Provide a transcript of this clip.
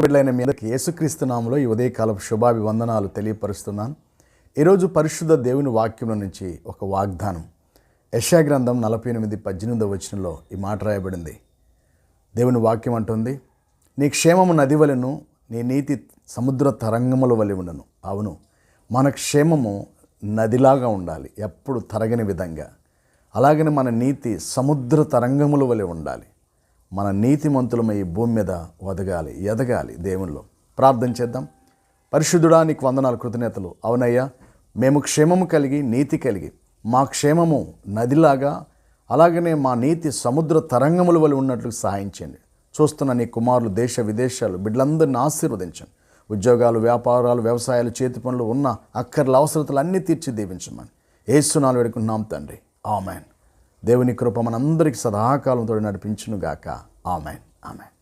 బిడ్డలైన మీదకి యేసుక్రీస్తు నామలో ఈ ఉదయకాలపు శుభాభివందనాలు తెలియపరుస్తున్నాను. ఈరోజు పరిశుద్ధ దేవుని వాక్యం నుంచి ఒక వాగ్దానం. యశాగ్రంథం నలభై ఎనిమిది పద్దెనిమిదో వచనంలో ఈ మాట రాయబడింది. దేవుని వాక్యం అంటుంది నీ క్షేమము నది వలెను నీ నీతి సముద్ర తరంగముల వలె ఉండను. అవును మన క్షేమము నదిలాగా ఉండాలి ఎప్పుడు తరగని విధంగా. అలాగని మన నీతి సముద్ర తరంగముల వలె ఉండాలి. మన నీతిమంతులమై భూమి మీద వదగాలి ఎదగాలి దేవునిలో. ప్రార్థన చేద్దాం. పరిశుద్ధుడా నీకు వందనాలు. కృతజ్ఞతలు. అవునయ్యా మేము క్షేమము కలిగి నీతి కలిగి మా క్షేమము నదిలాగా అలాగనే మా నీతి సముద్ర తరంగముల వల్ల ఉన్నట్లు సహాయం చేయండి. చూస్తున్న నీ కుమారులు దేశ విదేశాలు బిడ్డలందరిని ఆశీర్వదించండి. ఉద్యోగాలు వ్యాపారాలు వ్యవసాయాలు చేతి పనులు ఉన్న అక్కర్ల అవసరతలు అన్నీ తీర్చి దీవించమని. ఏసునాలు వేడుకుంటున్నాం తండ్రి. ఆమెన్. దేవుని కృప మనందరికీ సదాకాలంతో నడిపించునుగాక. ఆమెన్. ఆమెన్.